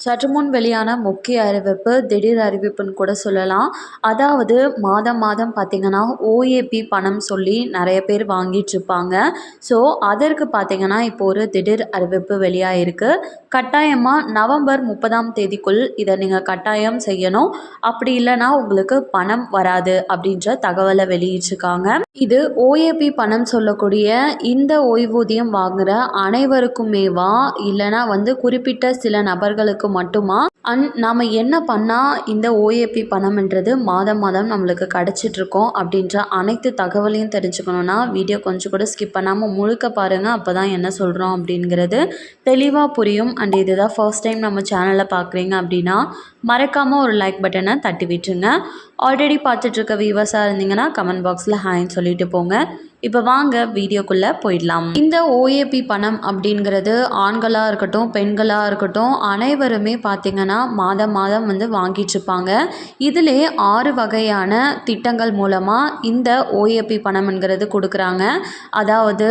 சற்று முன் வெளியான முக்கிய அறிவிப்பு திடீர் அறிவிப்புன்னு கூட சொல்லலாம். அதாவது மாதம் மாதம் பார்த்திங்கன்னா ஓஏபி பணம் சொல்லி நிறைய பேர் வாங்கிட்டுருப்பாங்க ஸோ அதற்கு பார்த்திங்கன்னா இப்போ ஒரு திடீர் அறிவிப்பு வெளியாகிருக்கு கட்டாயமாக நவம்பர் முப்பதாம் தேதிக்குள் இதை நீங்கள் கட்டாயம் செய்யணும். அப்படி இல்லைன்னா உங்களுக்கு பணம் வராது அப்படின்ற தகவலை வெளியிட்டிருக்காங்க. இது ஓஏபி பணம் சொல்லக்கூடிய இந்த ஓய்வூதியம் வாங்குகிற அனைவருக்குமேவா? இல்லைனா வந்து குறிப்பிட்ட சில நபர்களுக்கு மட்டுமா? அண்ட் நாம் என்ன பண்ணால் இந்த ஓஏபி பணம்ன்றது மாதம் மாதம் நம்மளுக்கு கிடச்சிட்ருக்கோம் அப்படின்ற அனைத்து தகவலையும் தெரிஞ்சுக்கணுன்னா வீடியோ கொஞ்சம் கூட ஸ்கிப் பண்ணாமல் முழுக்க பாருங்கள் அப்போ தான் என்ன சொல்கிறோம் அப்படிங்கிறது தெளிவாக புரியும். அண்ட் இதுதான் ஃபர்ஸ்ட் டைம் நம்ம சேனலை பார்க்குறீங்க அப்படின்னா மறக்காமல் ஒரு லைக் பட்டனை தட்டி விட்டுருங்க. ஆல்ரெடி பார்த்துட்ருக்க வியூவர்ஸாக இருந்தீங்கன்னா கமெண்ட் பாக்ஸில் ஹாய்ன்னு சொல்லிட்டு போங்க. இப்போ வாங்க வீடியோக்குள்ளே போயிடலாம். இந்த ஓஏபி பணம் அப்படிங்கிறது ஆண்களாக இருக்கட்டும் பெண்களாக இருக்கட்டும் அனைவருமே பார்த்திங்கன்னா மாதம் மாதம் வந்து வாங்கிட்டுருப்பாங்க இதிலே ஆறு வகையான திட்டங்கள் மூலமாக இந்த ஓஏபி பணம்ங்கிறது கொடுக்குறாங்க. அதாவது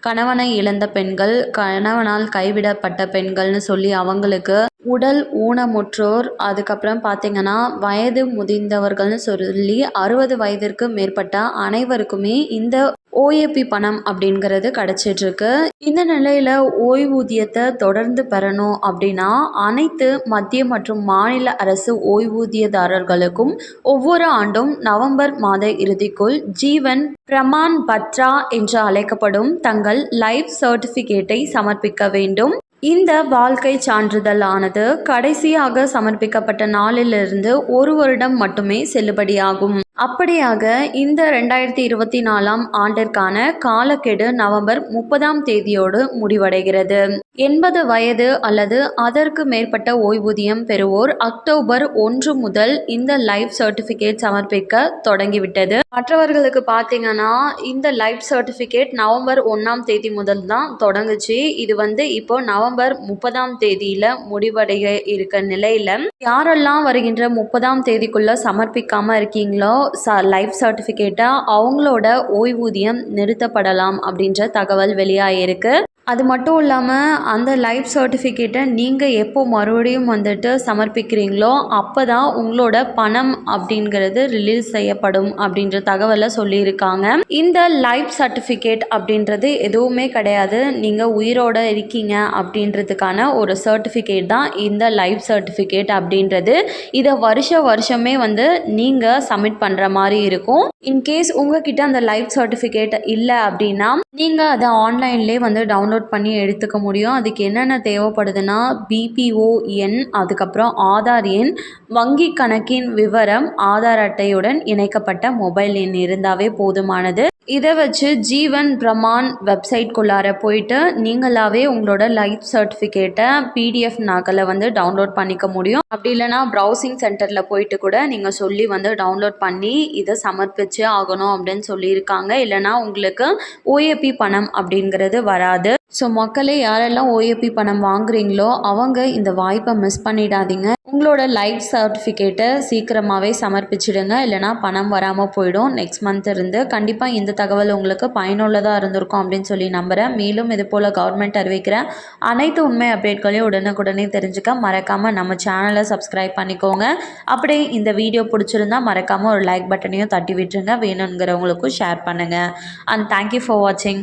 கணவனை இழந்த பெண்கள் கணவனால் கைவிடப்பட்ட பெண்கள்னு சொல்லி அவங்களுக்கு உடல் ஊனமுற்றோர் அதுக்கப்புறம் பார்த்திங்கன்னா வயது முதிர்ந்தவர்கள்னு சொல்லி அறுபது வயதிற்கு மேற்பட்ட அனைவருக்குமே இந்த ஓஏபி பணம் அப்படிங்கிறது கிடச்சிட்ருக்கு. இந்த நிலையில் ஓய்வூதியத்தை தொடர்ந்து பெறணும் அப்படின்னா அனைத்து மத்திய மற்றும் மாநில அரசு ஓய்வூதியதாரர்களுக்கும் ஒவ்வொரு ஆண்டும் நவம்பர் மாத இறுதிக்குள் ஜீவன் பிரமான் பத்ரா என்று அழைக்கப்படும் தங்கள் லைஃப் சர்டிஃபிகேட்டை சமர்ப்பிக்க வேண்டும். இந்த வாழ்க்கை சான்றிதழ் ஆனது கடைசியாக சமர்ப்பிக்கப்பட்ட நாளிலிருந்து ஒரு வருடம் மட்டுமே செல்லுபடியாகும். அப்படியாக இந்த ரெண்டாயிரத்தி இருபத்தி நாலாம் ஆண்டிற்கான காலக்கெடு நவம்பர் முப்பதாம் தேதியோடு முடிவடைகிறது. எண்பது வயது அல்லது அதற்கு மேற்பட்ட ஓய்வூதியம் பெறுவோர் அக்டோபர் ஒன்று முதல் இந்த லைஃப் சர்டிஃபிகேட் சமர்ப்பிக்க தொடங்கிவிட்டது. மற்றவர்களுக்கு பார்த்தீங்கன்னா இந்த லைஃப் சர்டிஃபிகேட் நவம்பர் ஒன்றாம் தேதி முதல் தான் தொடங்குச்சு. இது வந்து இப்போ நவம்பர் முப்பதாம் தேதியில் முடிவடைய இருக்க நிலையில். யாரெல்லாம் வருகின்ற முப்பதாம் தேதிக்குள்ளே சமர்ப்பிக்காமல் இருக்கீங்களோ ச லைஃப் சர்டிஃபிகேட்டாக அவங்களோட ஓய்வூதியம் நிறுத்தப்படலாம் அப்படின்ற தகவல் வெளியாகிருக்கு அது மட்டும் இல்லாமல் அந்த லைஃப் சர்டிஃபிகேட்டை நீங்கள் எப்போ மறுபடியும் வந்துட்டு சமர்ப்பிக்கிறீங்களோ அப்போ தான் உங்களோட பணம் அப்படிங்கிறது ரிலீஸ் செய்யப்படும் அப்படின்ற தகவலை சொல்லியிருக்காங்க. இந்த லைஃப் சர்டிஃபிகேட் அப்படின்றது எதுவுமே கிடையாது. நீங்கள் உயிரோடு இருக்கீங்க அப்படின்றதுக்கான ஒரு சர்டிஃபிகேட் தான் இந்த லைஃப் சர்டிஃபிகேட் அப்படின்றது. இதை வருஷ வருஷமே வந்து நீங்கள் சப்மிட் பண்ணுற மாதிரி இருக்கும். இன்கேஸ் உங்ககிட்ட அந்த லைஃப் சர்டிஃபிகேட் இல்லை அப்படின்னா நீங்கள் அதை ஆன்லைன்லேயே வந்து டவுன்லோட் டவுன்லோட் பண்ணி எடுத்துக்க முடியும். அதுக்கு என்னென்ன தேவைப்படுதுன்னா பிபிஓ எண் அதுக்கப்புறம் ஆதார் எண் வங்கி கணக்கின் விவரம் ஆதார் அட்டையுடன் இணைக்கப்பட்ட மொபைல் எண் இருந்தாவே போதுமானது. இதை வச்சு ஜீவன் பிரமான் வெப்சைட்குள்ளார போயிட்டு நீங்களாவே உங்களோட லைஃப் சர்டிஃபிகேட்டை பிடிஎஃப் நகலை வந்து டவுன்லோட் பண்ணிக்க முடியும். அப்படி இல்லைனா ப்ரௌசிங் சென்டரில் போயிட்டு கூட நீங்கள் சொல்லி வந்து டவுன்லோட் பண்ணி இதை சமர்ப்பிச்சே ஆகணும் அப்படின்னு சொல்லியிருக்காங்க. இல்லைனா உங்களுக்கு ஓஏபி பணம் அப்படிங்கிறது வராது. ஸோ மக்களே யாரெல்லாம் ஓஏபி பணம் வாங்குறீங்களோ அவங்க இந்த வாய்ப்பை மிஸ் பண்ணிடாதீங்க. உங்களோட லைஃப் சர்டிஃபிகேட்டை சீக்கிரமாகவே சமர்ப்பிச்சிடுங்க. இல்லைனா பணம் வராமல் போயிடும். நெக்ஸ்ட் மந்த் இருந்து கண்டிப்பாக இந்த தகவல் உங்களுக்கு பயனுள்ளதாக இருந்திருக்கும் அப்படின்னு சொல்லி நம்புகிறேன் மேலும் இது போல் கவர்மெண்ட் அறிவிக்கிற அனைத்து உண்மை அப்டேட்களையும் உடனுக்குடனே தெரிஞ்சுக்க மறக்காமல் நம்ம சேனலை சப்ஸ்கிரைப் பண்ணிக்கோங்க. அப்படியே இந்த வீடியோ பிடிச்சிருந்தா மறக்காமல் ஒரு லைக் பட்டனையும் தட்டி விட்டுருங்க. வேணுங்கிறவங்களுக்கும் ஷேர் பண்ணுங்கள் அண்ட் தேங்க்யூ ஃபார் வாட்சிங்